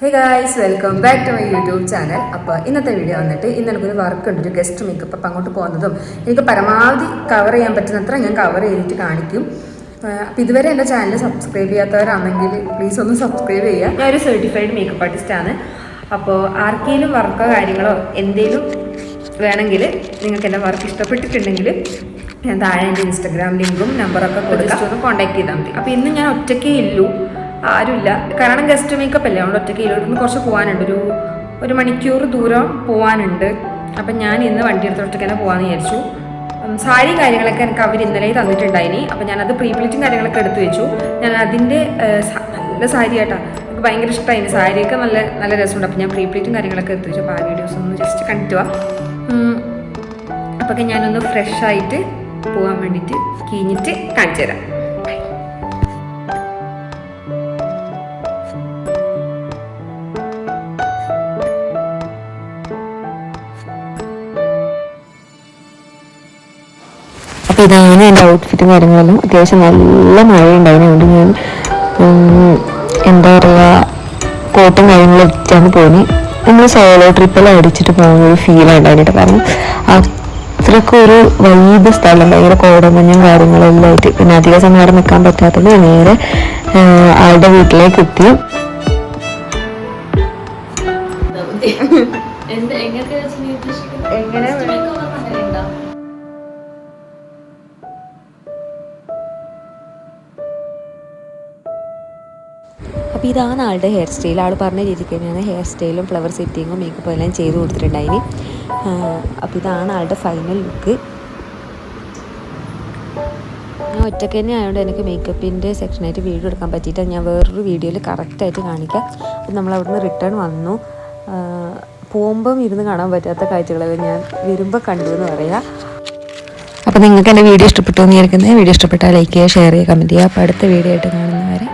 Hey guys welcome back to my YouTube channel അപ്പോൾ ഇന്നത്തെ video വന്നിട്ട് ഇന്ന് എനിക്കൊരു വർക്ക് ഉണ്ട് ഒരു ഗസ്റ്റ് മേക്കപ്പ് അപ്പം അങ്ങോട്ട് പോകുന്നതും എനിക്ക് പരമാവധി കവർ ചെയ്യാൻ പറ്റുന്നത്ര ഞാൻ കവർ ചെയ്തിട്ട് കാണിക്കും. അപ്പം ഇതുവരെ എന്റെ ചാനൽ സബ്സ്ക്രൈബ് ചെയ്യാത്തവരാണെങ്കിൽ പ്ലീസ് ഒന്ന് സബ്സ്ക്രൈബ് ചെയ്യുക. ഞാൻ ഒരു സർട്ടിഫൈഡ് മേക്കപ്പ് ആർട്ടിസ്റ്റാണ് അപ്പോൾ ആർക്കെങ്കിലും വർക്കോ കാര്യങ്ങളോ എന്തെങ്കിലും വേണമെങ്കിൽ നിങ്ങൾക്ക് എന്റെ വർക്ക് ഇഷ്ടപ്പെട്ടിട്ടുണ്ടെങ്കിൽ ഞാൻ താഴെ എന്റെ ഇൻസ്റ്റാഗ്രാം ലിങ്കും നമ്പറൊക്കെ കൊടുക്കാം. ഒന്ന് കോൺടാക്ട് ചെയ്താൽ മതി. അപ്പോൾ ഇന്ന് ഞാൻ ഒറ്റയ്ക്കേ ഇല്ലൂ. ആരുമില്ല. കാരണം ഗസ്റ്റ് മേക്കപ്പ് അല്ലേ? അതുകൊണ്ട് ഒറ്റയ്ക്ക് ഇല്ലോട്ട് കുറച്ച് പോകാനുണ്ട് ഒരു ഒരു മണിക്കൂർ ദൂരം പോകാനുണ്ട് അപ്പം ഞാൻ ഇന്ന് വണ്ടി എടുത്ത് ഒറ്റയ്ക്ക് തന്നെ പോകാമെന്ന് വിചാരിച്ചു. സാരി കാര്യങ്ങളൊക്കെ എനിക്ക് അവർ ഇന്നലെ തന്നിട്ടുണ്ടായിനി. അപ്പം ഞാനത് പ്രീ പ്ലീറ്റും കാര്യങ്ങളൊക്കെ എടുത്തു വെച്ചു. ഞാൻ അതിന്റെ നല്ല സാരി കേട്ടാ എനിക്ക് ഭയങ്കര ഇഷ്ടമായി സാരിയൊക്കെ നല്ല നല്ല രസമുണ്ട്. അപ്പം ഞാൻ പ്രീ പ്ലീറ്റും കാര്യങ്ങളൊക്കെ എടുത്തു വെച്ചു. അപ്പോൾ ആ വീഡിയോസ് ഒന്ന് ജസ്റ്റ് കണ്ടിട്ട് പോവാം അപ്പോൾ ഞാനൊന്ന് ഫ്രഷ് ആയിട്ട് പോകാൻ വേണ്ടിയിട്ട് കീഞ്ഞിട്ട് കാണിച്ചു തരാം. അപ്പോൾ ഇതാണ് എന്റെ ഔട്ട്ഫിറ്റും കാര്യങ്ങളെല്ലാം. അത്യാവശ്യം നല്ല മഴ ഉണ്ടായതുകൊണ്ട് ഞാൻ എന്താ പറയുക കോട്ടും കാര്യങ്ങളും ഇട്ടാണ് പോയി നമ്മൾ സോളോ ട്രിപ്പെല്ലാം അടിച്ചിട്ട് പോകുന്ന ഒരു ഫീൽ ഉണ്ടായിട്ട് കാരണം അത്രക്കൊരു വൈബ് സ്ഥലം ഭയങ്കര കോടമഞ്ഞും കാര്യങ്ങളെല്ലാം ആയിട്ട്. പിന്നെ അധിക സമയം അവിടെ നിൽക്കാൻ പറ്റാത്തത് നേരെ ആളുടെ വീട്ടിലേക്ക് എത്തി. എങ്ങനെ അപ്പോൾ ഇതാണ് ആളുടെ ഹെയർ സ്റ്റൈൽ ആൾ പറഞ്ഞ രീതിക്ക് തന്നെയാണ് ഹെയർ സ്റ്റൈലും ഫ്ലവർ സെറ്റിങ്ങും മേക്കപ്പും എല്ലാം ചെയ്ത് കൊടുത്തിട്ടുണ്ടായിന്. അപ്പോൾ ഇതാണ് ആളുടെ ഫൈനൽ ലുക്ക് ഞാൻ ഒറ്റയ്ക്ക് തന്നെ ആയതുകൊണ്ട് എനിക്ക് മേക്കപ്പിന്റെ സെക്ഷനായിട്ട് വീഡിയോ എടുക്കാൻ പറ്റിയിട്ട്. ഞാൻ വേറൊരു വീഡിയോയിൽ കറക്റ്റായിട്ട് കാണിക്കാം. അപ്പം നമ്മൾ അവിടുന്ന് റിട്ടേൺ വന്നു. പോകുമ്പം ഇരുന്ന് കാണാൻ പറ്റാത്ത കാഴ്ചകളൊക്കെ ഞാൻ വരുമ്പോൾ കണ്ടു എന്ന് പറയാം. അപ്പോൾ നിങ്ങൾക്ക് എന്റെ വീഡിയോ ഇഷ്ടപ്പെട്ടു എന്ന് വിചാരിക്കുന്നത് വീഡിയോ ഇഷ്ടപ്പെട്ടാൽ ലൈക്ക് ചെയ്യുക ഷെയർ ചെയ്യുക കമന്റ് ചെയ്യുക. അപ്പോൾ അടുത്ത വീഡിയോ ആയിട്ട് കാണുന്നവരെ